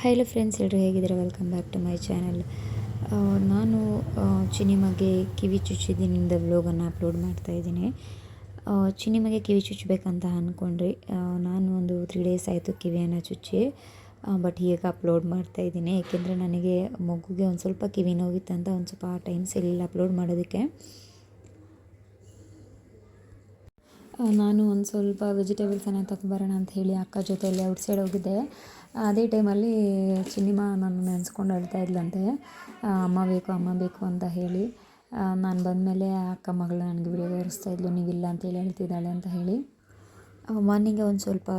Hello friends ಎಲ್ಲರೂ ಹೇಗಿದ್ದೀರಾ? Welcome back to my channel ನಾನು ಆ, ಚಿನಿಮಗೆ ಕಿವಿ ಚುಚ್ಚಿದ್ದಿನಿಂದ ವ್ಲೋಗನ್ನು ಅಪ್ಲೋಡ್ ಮಾಡ್ತಾ ಆ, ಚಿನಿಮಗೆ ಕಿವಿ ಚುಚ್ಚಬೇಕಂತ ಅಂದ್ಕೊಂಡ್ರಿ ಆ, ನಾನು ಒಂದು ತ್ರೀ ಡೇಸ್ ಆಯಿತು ಕಿವಿಯನ್ನು ಚುಚ್ಚಿ ಬಟ್ ಈಗ ಅಪ್ಲೋಡ್ ಮಾಡ್ತಾ ಇದ್ದೀನಿ. ಏಕೆಂದರೆ ನನಗೆ ಮಗುಗೆ ಒಂದು ಸ್ವಲ್ಪ ಕಿವಿ ನೋವಿತ್ತಂತ ಒಂದು ಸ್ವಲ್ಪ ಟೈಮ್ ಸಿಗಲಿಲ್ಲ ಅಪ್ಲೋಡ್ ಮಾಡೋದಕ್ಕೆ. ನಾನು ಒಂದು ಸ್ವಲ್ಪ ವೆಜಿಟೇಬಲ್ಸನ್ನು ತಗೊಬರೋಣ ಅಂತ ಹೇಳಿ ಅಕ್ಕ ಜೊತೆಯಲ್ಲಿ ಔಟ್ಸೈಡ್ ಹೋಗಿದ್ದೆ. ಅದೇ ಟೈಮಲ್ಲಿ ಚಿನ್ನಿಮ ನಾನು ನೆನೆಸ್ಕೊಂಡು ಅಳ್ತಾ ಇದ್ಲಂತೆ ಅಮ್ಮ ಬೇಕು ಅಮ್ಮ ಬೇಕು ಅಂತ ಹೇಳಿ ನಾನು ಬಂದಮೇಲೆ ಅಕ್ಕ ಮಗಳು ನನಗೆ ವಿಡಿಯೋ ತೋರಿಸ್ತಾ ಇದ್ಲು, ನೀವಿಲ್ಲ ಅಂತೇಳಿ ಹೇಳ್ತಿದ್ದಾಳೆ ಅಂತ ಹೇಳಿ. ಮಾರ್ನಿಂಗೆ ಒಂದು ಸ್ವಲ್ಪ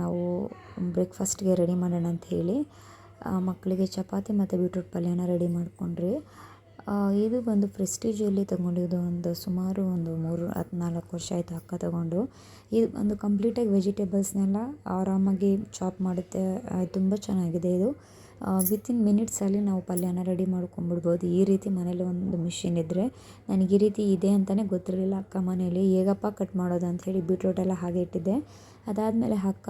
ನಾವು ಬ್ರೇಕ್ಫಾಸ್ಟ್ಗೆ ರೆಡಿ ಮಾಡೋಣ ಅಂತ ಹೇಳಿ ಮಕ್ಕಳಿಗೆ ಚಪಾತಿ ಮತ್ತು ಬೀಟ್ರೂಟ್ ಪಲ್ಯನ ರೆಡಿ ಮಾಡ್ಕೊಂಡ್ರಿ ಇದು ಬಂದು ಪ್ರೆಸ್ಟೀಜಲ್ಲಿ ತಗೊಂಡಿದ್ದು ಒಂದು ಸುಮಾರು ಒಂದು ಮೂರು ಹದಿನಾಲ್ಕು ವರ್ಷ ಆಯಿತು ಅಕ್ಕ ತಗೊಂಡು. ಇದು ಒಂದು ಕಂಪ್ಲೀಟಾಗಿ ವೆಜಿಟೇಬಲ್ಸ್ನೆಲ್ಲ ಆರಾಮಾಗಿ ಚಾಪ್ ಮಾಡುತ್ತೆ. ತುಂಬ ಚೆನ್ನಾಗಿದೆ ಇದು. ವಿತಿನ್ ಮಿನಿಟ್ಸಲ್ಲಿ ನಾವು ಪಲ್ಯನ ರೆಡಿ ಮಾಡ್ಕೊಂಬಿಡ್ಬೋದು ಈ ರೀತಿ ಮನೇಲಿ ಒಂದು ಮಿಷಿನ್ ಇದ್ದರೆ ನನಗೆ ಈ ರೀತಿ ಇದೆ ಅಂತಲೇ ಗೊತ್ತಿರಲಿಲ್ಲ ಅಕ್ಕ ಮನೇಲಿ. ಹೇಗಪ್ಪ ಕಟ್ ಮಾಡೋದು ಅಂತ ಹೇಳಿ ಬೀಟ್ರೂಟ್ ಎಲ್ಲ ಹಾಗೆ ಇಟ್ಟಿದ್ದೆ. ಅದಾದಮೇಲೆ ಅಕ್ಕ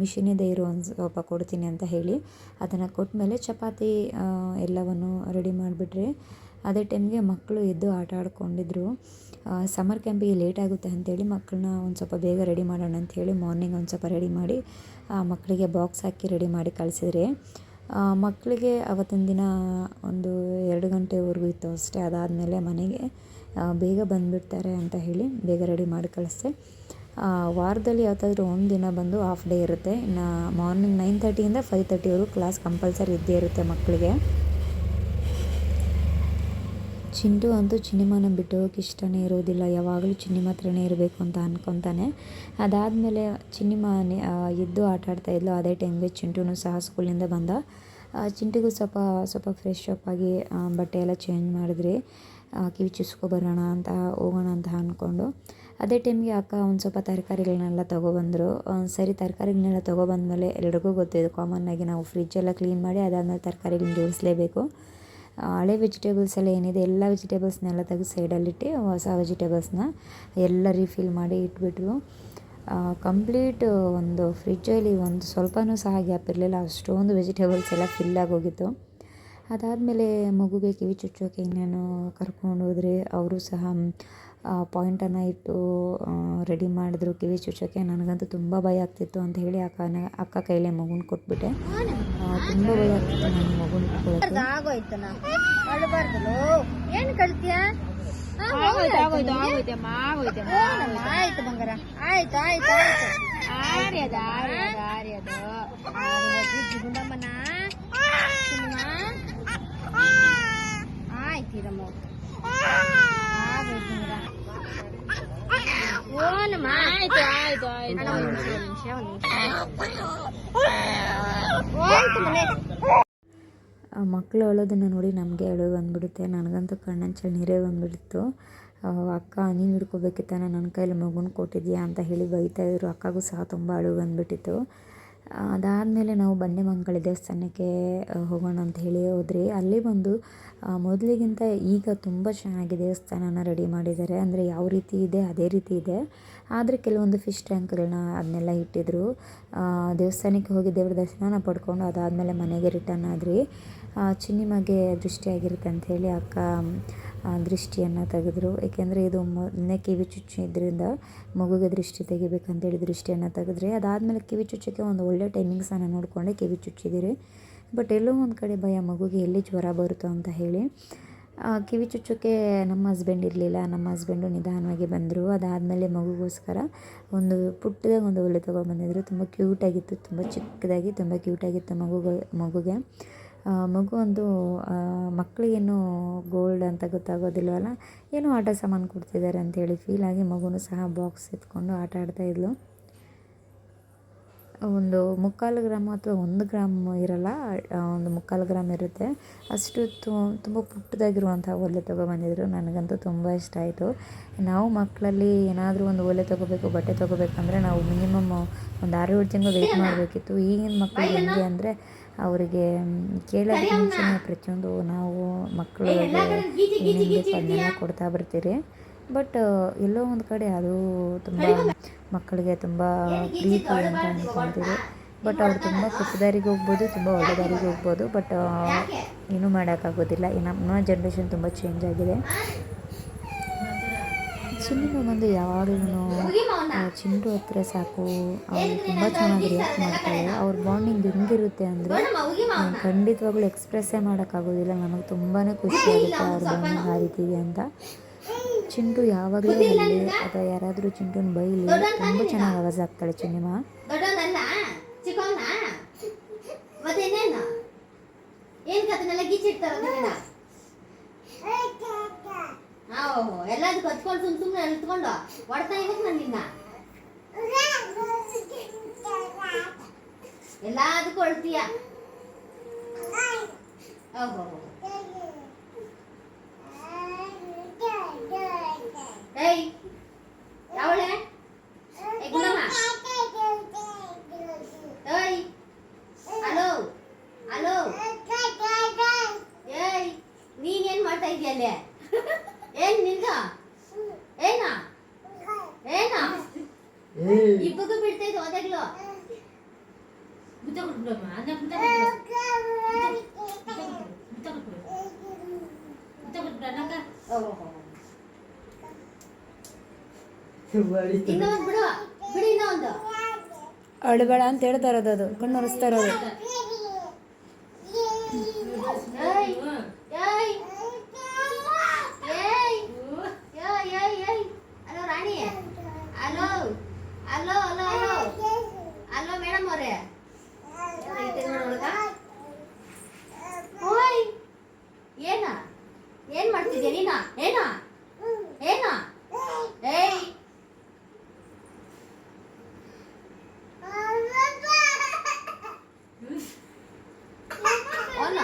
ಮಿಷಿನ್ ಇದೆ ಇರೋ ಒಂದು ಸ್ವಲ್ಪ ಕೊಡ್ತೀನಿ ಅಂತ ಹೇಳಿ. ಅದನ್ನು ಕೊಟ್ಟಮೇಲೆ ಚಪಾತಿ ಆ, ಎಲ್ಲವನ್ನು ರೆಡಿ ಮಾಡಿಬಿಟ್ರೆ. ಅದೇ ಟೈಮ್ಗೆ ಮಕ್ಕಳು ಎದ್ದು ಆಟ ಆಡ್ಕೊಂಡಿದ್ರು. ಸಮ್ಮರ್ ಕ್ಯಾಂಪಿಗೆ ಲೇಟ್ ಆಗುತ್ತೆ ಅಂಥೇಳಿ ಮಕ್ಕಳನ್ನ ಒಂದು ಸ್ವಲ್ಪ ಬೇಗ ರೆಡಿ ಮಾಡೋಣ ಅಂಥೇಳಿ ಮಾರ್ನಿಂಗ್ ಒಂದು ಸ್ವಲ್ಪ ರೆಡಿ ಮಾಡಿ ಮಕ್ಕಳಿಗೆ ಬಾಕ್ಸ್ ಹಾಕಿ ರೆಡಿ ಮಾಡಿ ಕಳಿಸಿದ್ರೆ. ಮಕ್ಕಳಿಗೆ ಅವತ್ತಿನ ದಿನ ಒಂದು ಎರಡು ಗಂಟೆವರೆಗೂ ಇತ್ತು ಅಷ್ಟೇ. ಅದಾದಮೇಲೆ ಮನೆಗೆ ಬೇಗ ಬಂದುಬಿಡ್ತಾರೆ ಅಂತ ಹೇಳಿ ಬೇಗ ರೆಡಿ ಮಾಡಿ ಕಳಿಸ್ದೆ. ವಾರದಲ್ಲಿ ಯಾವತ್ತಾದ್ರೂ ಒಂದು ದಿನ ಬಂದು ಹಾಫ್ ಡೇ ಇರುತ್ತೆ. ಇನ್ನು ಮಾರ್ನಿಂಗ್ ನೈನ್ ತರ್ಟಿಯಿಂದ ಫೈವ್ ತರ್ಟಿವರೆಗೂ ಕ್ಲಾಸ್ ಕಂಪಲ್ಸರಿ ಇದ್ದೇ ಇರುತ್ತೆ ಮಕ್ಕಳಿಗೆ. ಚಿಂಟು ಅಂತೂ ಚಿನ್ನಿಮನ ಬಿಟ್ಟು ಹೋಗಕ್ಕೆ ಇಷ್ಟನೇ ಇರೋದಿಲ್ಲ ಯಾವಾಗಲೂ ಚಿನ್ನಿಮ ಹತ್ರನೇ ಇರಬೇಕು ಅಂತ ಅನ್ಕೊತಾನೆ. ಅದಾದಮೇಲೆ ಚಿನ್ನಿಮ ಎದ್ದು ಆಟ ಆಡ್ತಾ ಇದ್ಲು. ಅದೇ ಟೈಮ್ಗೆ ಚಿಂಟುನು ಸಹ ಸ್ಕೂಲಿಂದ ಬಂದ. ಚಿಂಟಿಗೂ ಸ್ವಲ್ಪ ಸ್ವಲ್ಪ ಫ್ರೆಶ್ ಅಪ್ ಆಗಿ ಬಟ್ಟೆ ಎಲ್ಲ ಚೇಂಜ್ ಮಾಡಿದ್ರಿ ಕಿವಿ ಕಿವಿ ಚುಸ್ಕೊಬರೋಣ ಅಂತ ಹೋಗೋಣ ಅಂತ ಅಂದ್ಕೊಂಡು ಅದೇ ಟೈಮ್ಗೆ ಅಕ್ಕ ಒಂದು ಸ್ವಲ್ಪ ತರಕಾರಿಗಳನ್ನೆಲ್ಲ ತೊಗೊಬಂದರು ಸರಿ ತರಕಾರಿಗಳನ್ನೆಲ್ಲ ತೊಗೊಬಂದ್ಮೇಲೆ ಎಲ್ರಿಗೂ ಗೊತ್ತಿದೆ. ಕಾಮನ್ನಾಗಿ ನಾವು ಫ್ರಿಜ್ಜೆಲ್ಲ ಕ್ಲೀನ್ ಮಾಡಿ ಅದಾದಮೇಲೆ ತರಕಾರಿಗಳನ್ನ ಜೋಡಿಸ್ಲೇಬೇಕು. ಹಳೆ ವೆಜಿಟೇಬಲ್ಸ್ ಎಲ್ಲ ಏನಿದೆ, ಎಲ್ಲ ವೆಜಿಟೇಬಲ್ಸ್ನೆಲ್ಲ ತೆಗೆದು ಸೈಡಲ್ಲಿಟ್ಟು ಹೊಸ ವೆಜಿಟೇಬಲ್ಸ್ನ ಎಲ್ಲ ರೀಫಿಲ್ ಮಾಡಿ ಇಟ್ಬಿಟ್ರು. ಕಂಪ್ಲೀಟ್ ಒಂದು ಫ್ರಿಜ್ಜಲ್ಲಿ ಒಂದು ಸ್ವಲ್ಪನೂ ಸಹ ಗ್ಯಾಪ್ ಇರಲಿಲ್ಲ. ಅಷ್ಟೊಂದು ವೆಜಿಟೇಬಲ್ಸ್ ಎಲ್ಲ ಫಿಲ್ ಆಗೋಗಿತ್ತು ಅದಾದಮೇಲೆ ಮಗುಗೆ ಕಿವಿ ಚುಚ್ಚೋಕೆ ಇನ್ನೇನು ಕರ್ಕೊಂಡು ಹೋದ್ರೆ ಅವರು ಸಹ ಪಾಯಿಂಟನ್ನು ಇಟ್ಟು ರೆಡಿ ಮಾಡಿದ್ರು. ಕಿವಿ ಚುಚ್ಚೋಕೆ ನನಗಂತೂ ತುಂಬ ಭಯ ಆಗ್ತಿತ್ತು ಅಂತ ಹೇಳಿ ಅಕ್ಕನ, ಅಕ್ಕ ಕೈಲೇ ಮಗುನ ಕೊಟ್ಬಿಟ್ಟೆ. ತುಂಬ ಭಯ ಆಗ್ತಿತ್ತು ನನ್ನ ಮಗುನ ಇಟ್ಕೊಳ್ಳೋಕ್ಕೆ ಆಗೋಯ್ತನ ಅಳಬಾರ್ದಲು? ಏನ್ ಕಳ್ತೀಯ ಆಗೋಯ್ತು ಆಗೋಯ್ತು ಆಗೋಯ್ತಮ್ಮ ಆಗೋಯ್ತಮ್ಮ ಆಯ್ತು ಬಂಗಾರ. ಆಯ್ತು ಆಯ್ತು ಆಯ್ತು. ಆರ್ಯದ ಆರ್ಯದ ಆರ್ಯದ. ಗುಂಡಮ್ಮನ ಆಯ್ತಿರಮ್ಮ ಆಗೋಯ್ತು ಬಂಗಾರ. ಓನಮ್ಮ ಆಯ್ತು ಆಯ್ತು ಆಯ್ತು. ಅಣ್ಣ, ಒಂದ್ ನಿಮಿಷ ಒಂದ್ ನಿಮಿಷ. ಮಕ್ಕಳು ಅಳೋದನ್ನು ನೋಡಿ ನಮಗೆ ಅಳು ಬಂದ್ಬಿಡುತ್ತೆ ನನಗಂತೂ ಕಣ್ಣಂಚಲ್ಲಿ ನೀರೇ ಬಂದ್ಬಿಡ್ತು. ಅಕ್ಕ ನೀನು ಹಿಡ್ಕೋಬೇಕಿತ್ತಾನೆ? ನನ್ನ ಕೈಯಲ್ಲಿ ಮಗುನ ಕೊಟ್ಟಿದ್ಯಾ ಅಂತ ಹೇಳಿ ಬೈತಾ ಇದ್ರು. ಅಕ್ಕಗೂ ಸಹ ತುಂಬ ಅಳು ಬಂದ್ಬಿಟ್ಟಿತ್ತು. ಅದಾದಮೇಲೆ ನಾವು ಬಂಡೆಮಂಗಳ ದೇವಸ್ಥಾನಕ್ಕೆ ಹೋಗೋಣ ಅಂತ ಹೇಳಿ ಹೋದ್ರಿ. ಅಲ್ಲಿ ಬಂದು ಮೊದಲಿಗಿಂತ ಈಗ ತುಂಬ ಚೆನ್ನಾಗಿ ದೇವಸ್ಥಾನನ ರೆಡಿ ಮಾಡಿದ್ದಾರೆ. ಅಂದರೆ ಯಾವ ರೀತಿ ಇದೆ? ಅದೇ ರೀತಿ ಇದೆ. ಆದರೆ ಕೆಲವೊಂದು ಫಿಶ್ ಟ್ಯಾಂಕ್ಗಳನ್ನ ಅದನ್ನೆಲ್ಲ ಇಟ್ಟಿದ್ರು. ದೇವಸ್ಥಾನಕ್ಕೆ ಹೋಗಿ ದೇವ್ರ ದರ್ಶನನ ಪಡ್ಕೊಂಡು ಅದಾದಮೇಲೆ ಮನೆಗೆ ರಿಟರ್ನ್ ಆದ್ರಿ. ಚಿನ್ನಿಮಗೆ ದೃಷ್ಟಿಯಾಗಿರುತ್ತೆ ಅಂಥೇಳಿ ಅಕ್ಕ ದೃಷ್ಟಿಯನ್ನು ತೆಗೆದ್ರು. ಏಕೆಂದರೆ ಇದು ಮೊದಲನೇ ಕಿವಿ ಚುಚ್ಚಿದ್ರಿಂದ ಮಗುಗೆ ದೃಷ್ಟಿ ತೆಗಿಬೇಕಂತೇಳಿ ದೃಷ್ಟಿಯನ್ನು ತೆಗೆದ್ರಿ. ಅದಾದಮೇಲೆ ಕಿವಿ ಚುಚ್ಚಕ್ಕೆ ಒಂದು ಒಳ್ಳೆ ಟೈಮಿಂಗ್ಸನ್ನು ನೋಡಿಕೊಂಡೆ ಕಿವಿ ಚುಚ್ಚಿದ್ದೀರಿ. ಬಟ್ ಎಲ್ಲೋ ಒಂದು ಕಡೆ ಭಯ ಮಗುಗೆ ಎಲ್ಲಿ ಜ್ವರ ಬರುತ್ತೋ ಅಂತ ಹೇಳಿ. ಕಿವಿ ಚುಚ್ಚಕ್ಕೆ ನಮ್ಮ ಹಸ್ಬೆಂಡ್ ಇರಲಿಲ್ಲ. ನಮ್ಮ ಹಸ್ಬೆಂಡು ನಿಧಾನವಾಗಿ ಬಂದರು. ಅದಾದಮೇಲೆ ಮಗುಗೋಸ್ಕರ ಒಂದು ಪುಟ್ಟದಾಗ ಒಂದು ಒಲೆ ತೊಗೊಬಂದಿದ್ರು. ತುಂಬ ಕ್ಯೂಟಾಗಿತ್ತು ತುಂಬ ಚಿಕ್ಕದಾಗಿ, ತುಂಬ ಕ್ಯೂಟಾಗಿತ್ತು ಮಗುಗೆ ಮಗುಗೆ. ಮಗು ಒಂದು ಮಕ್ಕಳಿಗೇನು ಗೋಲ್ಡ್ ಅಂತ ಗೊತ್ತಾಗೋದಿಲ್ವಲ್ಲ? ಏನೋ ಆಟ ಸಾಮಾನು ಕೊಡ್ತಿದ್ದಾರೆ ಅಂತೇಳಿ ಫೀಲ್ ಆಗಿ ಮಗುನೂ ಸಹ ಬಾಕ್ಸ್ ಎತ್ಕೊಂಡು ಆಟ ಆಡ್ತಾ ಇದ್ಲು. ಒಂದು ಮುಕ್ಕಾಲು ಗ್ರಾಮ್ ಅಥವಾ ಒಂದು ಗ್ರಾಮ್ ಇರಲ್ಲ ಒಂದು ಮುಕ್ಕಾಲು ಗ್ರಾಮ್ ಇರುತ್ತೆ. ಅಷ್ಟು ತುಂಬ ಪುಟ್ಟದಾಗಿರುವಂಥ ಒಲೆ ತೊಗೊಬಂದಿದ್ರು. ನನಗಂತೂ ತುಂಬ ಇಷ್ಟ ಆಯಿತು. ನಾವು ಮಕ್ಕಳಲ್ಲಿ ಏನಾದರೂ ಒಂದು ಒಲೆ ತೊಗೋಬೇಕು, ಬಟ್ಟೆ ತೊಗೋಬೇಕಂದ್ರೆ ನಾವು ಮಿನಿಮಮ್ ಒಂದು ಆರು ಏಳು ತಿಂಗಳು ವೆಯ್ಟ್ ಮಾಡಬೇಕಿತ್ತು. ಈಗಿನ ಮಕ್ಕಳಿಗೆ ಹೆಂಗೆ ಅಂದರೆ ಅವರಿಗೆ ಕೇಳೋದು ಮುಂಚೆನೇ ಪ್ರತಿಯೊಂದು ನಾವು ಮಕ್ಕಳಿಗೆ ಏನೇನು ಬೇಕು ಅದನ್ನೆಲ್ಲ ಕೊಡ್ತಾ ಬರ್ತೀರಿ. ಬಟ್ ಎಲ್ಲೋ ಒಂದು ಕಡೆ ಅದು ತುಂಬ ಮಕ್ಕಳಿಗೆ ತುಂಬ ಪ್ರೀತಿ ಅಂತ ಅಂದ್ಕೊಳ್ತೀವಿ ಬಟ್ ಅವ್ರು ತುಂಬ ಕೆಟ್ಟ ದಾರಿಗೆ ಹೋಗ್ಬೋದು ತುಂಬ ಒಳ್ಳೆ ದಾರಿಗೆ ಹೋಗ್ಬೋದು. ಬಟ್ ಏನೂ ಮಾಡೋಕ್ಕಾಗೋದಿಲ್ಲ ನಮ್ಮ ಜನ್ರೇಷನ್ ತುಂಬ ಚೇಂಜ್ ಆಗಿದೆ. ಚಿನ್ನಿನ ಬಂದು ಯಾವಾಗಲೂ ಚಿಂಟು ಹತ್ರ ಸಾಕು ಅವಳು ತುಂಬ ಚೆನ್ನಾಗಿ ರಿಯಾಕ್ಟ್ ಮಾಡ್ತಾರೆ ಅವ್ರ ಬಾಂಡಿಂಗ್ ಹೆಂಗಿರುತ್ತೆ ಅಂದರೆ ಖಂಡಿತವಾಗ್ಲೂ ಎಕ್ಸ್ಪ್ರೆಸ್ಸೇ ಮಾಡೋಕ್ಕಾಗೋದಿಲ್ಲ. ನಮಗೆ ತುಂಬಾ ಖುಷಿ ಆಗುತ್ತೆ ಅವ್ರ ಬಾಂಡಿಂಗ್ ಆ ರೀತಿಗೆ ಅಂತ. ಚಿಂಟು ಯಾವಾಗಲೂ ಇರಲಿ ಅಥವಾ ಯಾರಾದರೂ ಚಿಂಟುನ ಬೈಲಿ, ತುಂಬ ಚೆನ್ನಾಗಿ ಆವಾಜ್ ಆಗ್ತಾಳೆ ಚಿನ್ನಿಮ ಎಲ್ಲದಕ್ಕೂ ಹಚ್ಕೊಂಡು ಸುಮ್ ಸುಮ್ಮನೆ ಎಳ್ತ್ಕೊಂಡು ಹೊಡ್ತಾ ಇರ್ಬೇಕು ನಾನು ನಿನ್ನ ಎಲ್ಲದಕ್ಕೂ ಅಳ್ತೀಯ ಓಹೋ ಏಯ್ ಯಾವಳೆ ಏ ಗುಣಮ್ಮ ಏಯ್ ಹಲೋ ಹಲೋ ಏಯ್ ನೀನೇನ್ ಮಾಡ್ತಾ ಇದೀಯ ಅಲ್ಲೇ ಏನ್ನಿಂದ ಏನಾ ಏನಾ ಇಬ್ಬಗೂ ಬಿಡ್ತಾ ಇದ್ದು ಓದಾಗ್ಲು ಓಹೋ ಇನ್ನೊಂದು ಬಿಡು ಬಿಡಿ ಇನ್ನೊಂದು ಅಳಬೇಡ ಅಂತ ಹೇಳ್ತಾ ಇರೋದು ಅದು ಕಣ್ಣು ಒರೆಸ್ತಾ ಇರೋದು ಏಯ್ ಏಯ್ ಏಯ್ ಏಯ್ ಏಯ್ ಏಯ್ hello Rani hello hello hello hello hello madam ಅವರೇ ಓಯ್ ಏನ ಏನ್ ಮಾಡ್ತಿದ್ಯಾ ನೀನ ಏನ ಏನ ಏಯ್ ಅವನ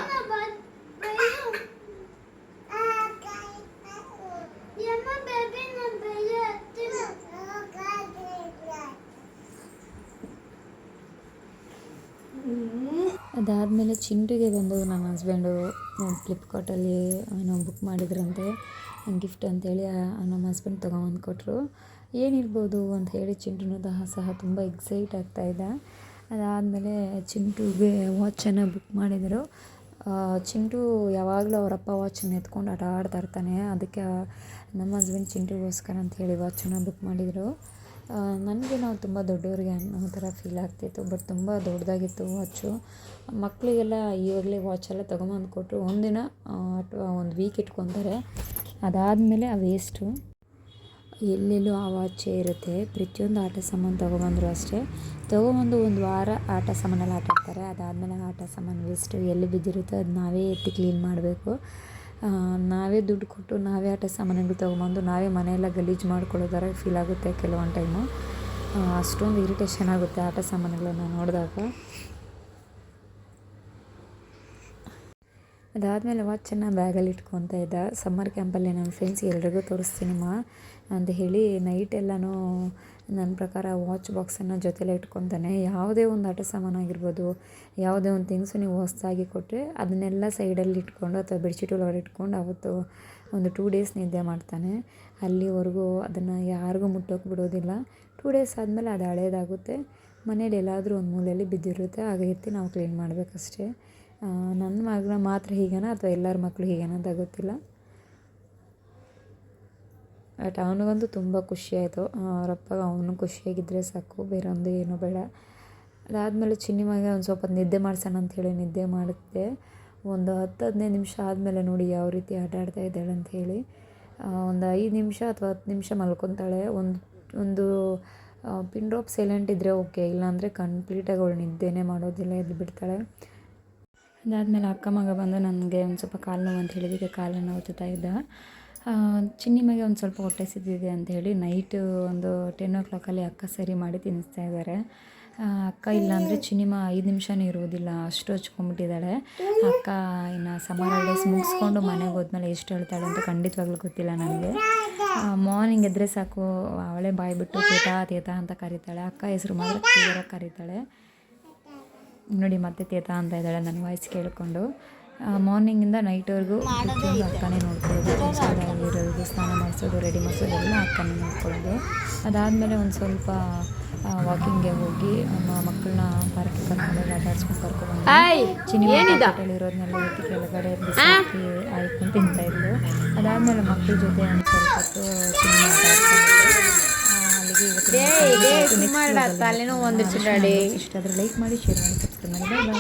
ಅದಾದಮೇಲೆ ಚಿಂಟುಗೆ ಬಂದು ನನ್ನ ಹಸ್ಬೆಂಡು ಫ್ಲಿಪ್ಕಾರ್ಟಲ್ಲಿ ಏನೋ ಬುಕ್ ಮಾಡಿದ್ರಂತೆ ಗಿಫ್ಟ್ ಅಂತೇಳಿ ನಮ್ಮ ಹಸ್ಬೆಂಡ್ ತೊಗೊಂಬಂದು ಕೊಟ್ಟರು ಏನಿರ್ಬೋದು ಅಂತ ಹೇಳಿ ಚಿಂಟುನು ಸಹ ತುಂಬ ಎಕ್ಸೈಟ್ ಆಗ್ತಾಯಿದ್ದ ಅದಾದಮೇಲೆ ಚಿಂಟುಗೆ ವಾಚನ್ನು ಬುಕ್ ಮಾಡಿದರು. ಚಿಂಟು ಯಾವಾಗಲೂ ಅವರಪ್ಪ ವಾಚನ್ನು ಎತ್ಕೊಂಡು ಆಟ ಆಡ್ತಾ ಇರ್ತಾನೆ. ಅದಕ್ಕೆ ನಮ್ಮ ಹಸ್ಬೆಂಡ್ ಚಿಂಟುಗೋಸ್ಕರ ಅಂತ ಹೇಳಿ ವಾಚನ್ನು ಬುಕ್ ಮಾಡಿದರು. ನನಗೆ ನಾವು ತುಂಬ ದೊಡ್ಡವ್ರಿಗೆ ಅನ್ನೋ ಥರ ಫೀಲ್ ಆಗ್ತಿತ್ತು ಬಟ್ ತುಂಬ ದೊಡ್ಡದಾಗಿತ್ತು ವಾಚು ಮಕ್ಕಳಿಗೆಲ್ಲ ಇವಾಗಲೇ ವಾಚೆಲ್ಲ ತೊಗೊಂಬಂದು ಕೊಟ್ಟರು ಒಂದಿನ ಅಥವಾ ಒಂದು ವೀಕ್ ಇಟ್ಕೊತಾರೆ. ಅದಾದಮೇಲೆ ಆ ವೇಸ್ಟು ಎಲ್ಲೆಲ್ಲೂ ಆ ವಾಚೇ ಇರುತ್ತೆ. ಪ್ರತಿಯೊಂದು ಆಟ ಸಾಮಾನು ತೊಗೊಬಂದ್ರು ಅಷ್ಟೇ. ತೊಗೊಬಂದು ಒಂದು ವಾರ ಆಟ ಸಾಮಾನೆಲ್ಲ ಆಟ ಆಡ್ತಾರೆ ಅದಾದಮೇಲೆ ಆಟ ಸಾಮಾನು ವೇಸ್ಟು ಎಲ್ಲಿ ಬಿದ್ದಿರುತ್ತೋ ಅದು ನಾವೇ ಎತ್ತಿ ಕ್ಲೀನ್ ಮಾಡಬೇಕು. ನಾವೇ ದುಡ್ಡು ಕೊಟ್ಟು ನಾವೇ ಆಟ ಸಾಮಾನುಗಳು ತೊಗೊಂಬಂದು ನಾವೇ ಮನೆಯೆಲ್ಲ ಗಲೀಜು ಮಾಡ್ಕೊಳ್ಳೋ ಥರ ಫೀಲ್ ಆಗುತ್ತೆ ಕೆಲವೊಂದು ಟೈಮು ಅಷ್ಟೊಂದು ಇರಿಟೇಷನ್ ಆಗುತ್ತೆ ಆಟ ಸಾಮಾನುಗಳನ್ನ ನೋಡಿದಾಗ. ಅದಾದಮೇಲೆ ವಾಚನ್ನು ಬ್ಯಾಗಲ್ಲಿ ಇಟ್ಕೊತಾ ಇದ್ದ. ಸಮ್ಮರ್ ಕ್ಯಾಂಪಲ್ಲಿ ನನ್ನ ಫ್ರೆಂಡ್ಸ್ ಎಲ್ರಿಗೂ ತೋರಿಸ್ತೀನಿಮ್ಮ ಅಂತ ಹೇಳಿ ನೈಟ್ ಎಲ್ಲನೂ ನನ್ನ ಪ್ರಕಾರ ವಾಚ್ ಬಾಕ್ಸನ್ನು ಜೊತೆಲೇ ಇಟ್ಕೊತಾನೆ. ಯಾವುದೇ ಒಂದು ಆಟ ಸಾಮಾನಾಗಿರ್ಬೋದು ಯಾವುದೇ ಒಂದು ತಿಂಗ್ಸು ನೀವು ಹೊಸದಾಗಿ ಕೊಟ್ಟರೆ ಅದನ್ನೆಲ್ಲ ಸೈಡಲ್ಲಿ ಇಟ್ಕೊಂಡು ಅಥವಾ ಬೆಡ್ಶೀಟ್ ಒಳಗಡೆ ಇಟ್ಕೊಂಡು ಅವತ್ತು ಒಂದು ಟೂ ಡೇಸ್ ನಿದ್ದೆ ಮಾಡ್ತಾನೆ. ಅಲ್ಲಿವರೆಗೂ ಅದನ್ನು ಯಾರಿಗೂ ಮುಟ್ಟೋಕೆ ಬಿಡೋದಿಲ್ಲ. ಟೂ ಡೇಸ್ ಆದಮೇಲೆ ಅದು ಹಳೇದಾಗುತ್ತೆ. ಮನೇಲಿ ಎಲ್ಲಾದರೂ ಒಂದು ಮೂಲೆಯಲ್ಲಿ ಬಿದ್ದಿರುತ್ತೆ. ಆಗ ಎತ್ತಿ ನಾವು ಕ್ಲೀನ್ ಮಾಡಬೇಕಷ್ಟೇ. ನನ್ನ ಮಗಳ ಮಾತ್ರ ಹೀಗೇನ ಅಥವಾ ಎಲ್ಲರ ಮಕ್ಕಳು ಹೀಗೇನ ಅಂತ ಗೊತ್ತಿಲ್ಲ. ಬಟ್ ಅವನಿಗಂತೂ ತುಂಬ ಖುಷಿಯಾಯಿತು ಅವರಪ್ಪ ಅವನು ಖುಷಿಯಾಗಿದ್ದರೆ ಸಾಕು, ಬೇರೊಂದು ಏನೂ ಬೇಡ. ಅದಾದಮೇಲೆ ಚಿನ್ನಿಮಗೆ ಒಂದು ಸ್ವಲ್ಪ ನಿದ್ದೆ ಮಾಡ್ಸೋಣ ಅಂಥೇಳಿ ನಿದ್ದೆ ಮಾಡಿದೆ ಒಂದು ಹತ್ತು ಹದಿನೈದು ನಿಮಿಷ ಆದಮೇಲೆ ನೋಡಿ ಯಾವ ರೀತಿ ಆಟ ಆಡ್ತಾ ಇದ್ದಾಳೆ ಅಂಥೇಳಿ ಒಂದು ಐದು ನಿಮಿಷ ಅಥವಾ ಹತ್ತು ನಿಮಿಷ ಮಲ್ಕೊತಾಳೆ. ಒಂದು ಒಂದು ಪಿನ್ ಡ್ರಾಪ್ ಸೈಲೆಂಟ್ ಇದ್ದರೆ ಓಕೆ, ಇಲ್ಲಾಂದರೆ ಕಂಪ್ಲೀಟಾಗಿ ಅವಳು ನಿದ್ದೆನೇ ಮಾಡೋದಿಲ್ಲ ಎದ್ದು ಬಿಡ್ತಾಳೆ ಅದಾದಮೇಲೆ ಅಕ್ಕ ಮಗ ಬಂದು ನನಗೆ ಒಂದು ಸ್ವಲ್ಪ ಕಾಲು ನೋವು ಅಂತ ಹೇಳಿದಕ್ಕೆ ಕಾಲನ್ನು ಒತ್ತುತ್ತಾ ಇದ್ದ. ಚಿನ್ನಿ ಮಗೆ ಒಂದು ಸ್ವಲ್ಪ ಹೊಟ್ಟೆ ಸಿದ್ದಿದೆ ಅಂತ ಹೇಳಿ ನೈಟ್ ಒಂದು ಟೆನ್ ಓ ಕ್ಲಾಕಲ್ಲಿ ಅಕ್ಕ ಸರಿ ಮಾಡಿ ತಿನ್ನಿಸ್ತಾ ಇದ್ದಾರೆ. ಅಕ್ಕ ಅಕ್ಕ ಇಲ್ಲಾಂದರೆ ಚಿನ್ನಿಮ ಐದು ನಿಮಿಷನೂ ಇರುವುದಿಲ್ಲ. ಅಷ್ಟು ಹಚ್ಕೊಂಡ್ಬಿಟ್ಟಿದ್ದಾಳೆ. ಅಕ್ಕ ಇನ್ನು ಸಮ್ಮರ್ ಹಾಲಿಡೇಸ್ ಮುಗಿಸ್ಕೊಂಡು ಮನೆಗೆ ಹೋದ್ಮೇಲೆ ಎಷ್ಟು ಹೇಳ್ತಾಳೆ ಅಂತ ಖಂಡಿತವಾಗ್ಲೂ ಗೊತ್ತಿಲ್ಲ ನನಗೆ. ಮಾರ್ನಿಂಗ್ ಎದ್ರೆ ಸಾಕು, ಅವಳೇ ಬಾಯಿ ಬಿಟ್ಟು ತೇತಾ ತೇತಾ ಅಂತ ಕರೀತಾಳೆ. ಅಕ್ಕ ಹೆಸರು ಮಾತ್ರ ಕ್ಲಿಯರಾಗಿ ಕರೀತಾಳೆ. ನೋಡಿ ಮತ್ತೆ ತೇತಾ ಅಂತ ಇದ್ದಾಳೆ ನನ್ನ ವಾಯ್ಸ್ ಕೇಳಿಕೊಂಡು. ಮಾರ್ನಿಂಗಿಂದ ನೈಟ್ವರೆಗೂ ಪ್ರತಿಯೊಂದು ಅಕ್ಕನೇ ನೋಡ್ಕೊಳ್ಳೋದು ಸ್ನಾನ ಮಾಡಿಸೋದು ರೆಡಿ ಮಾಡಿಸೋದು ಎಲ್ಲ ಅಕ್ಕನೇ ನೋಡ್ಕೊಳ್ಳೋದು. ಅದಾದಮೇಲೆ ಒಂದು ಸ್ವಲ್ಪ ವಾಕಿಂಗ್ಗೆ ಹೋಗಿ ಮಕ್ಕಳನ್ನ ಪಾರ್ಕಿಗೆ ಕರ್ಕೊಂಡು ಆಟಾಡ್ಸ್ಕೊಂಡು ಕರ್ಕೊಂಡು ಚಿನ್ನಿ ಇರೋದನ್ನೆಲ್ಲ ಎತ್ತಿ ಕೆಳಗಡೆ ಬಿಸಾಕಿ ಆಯ್ಕೊಂಡು ತಿಂತಾ ಇದ್ಲು. ಅದಾದಮೇಲೆ ಮಕ್ಕಳ ಜೊತೆ ಒಂದು ಸ್ವಲ್ಪ ಹೊತ್ತು ಅಲ್ಲಿಗೆ ಇವತ್ತು ಇಷ್ಟ ಆದರೆ ಲೈಕ್ ಮಾಡಿ ಶೇರ್ ಮಾಡಿ ಸಬ್ಸ್ಕ್ರೈಬ್ ಮಾಡಿ. ಬಾಯ್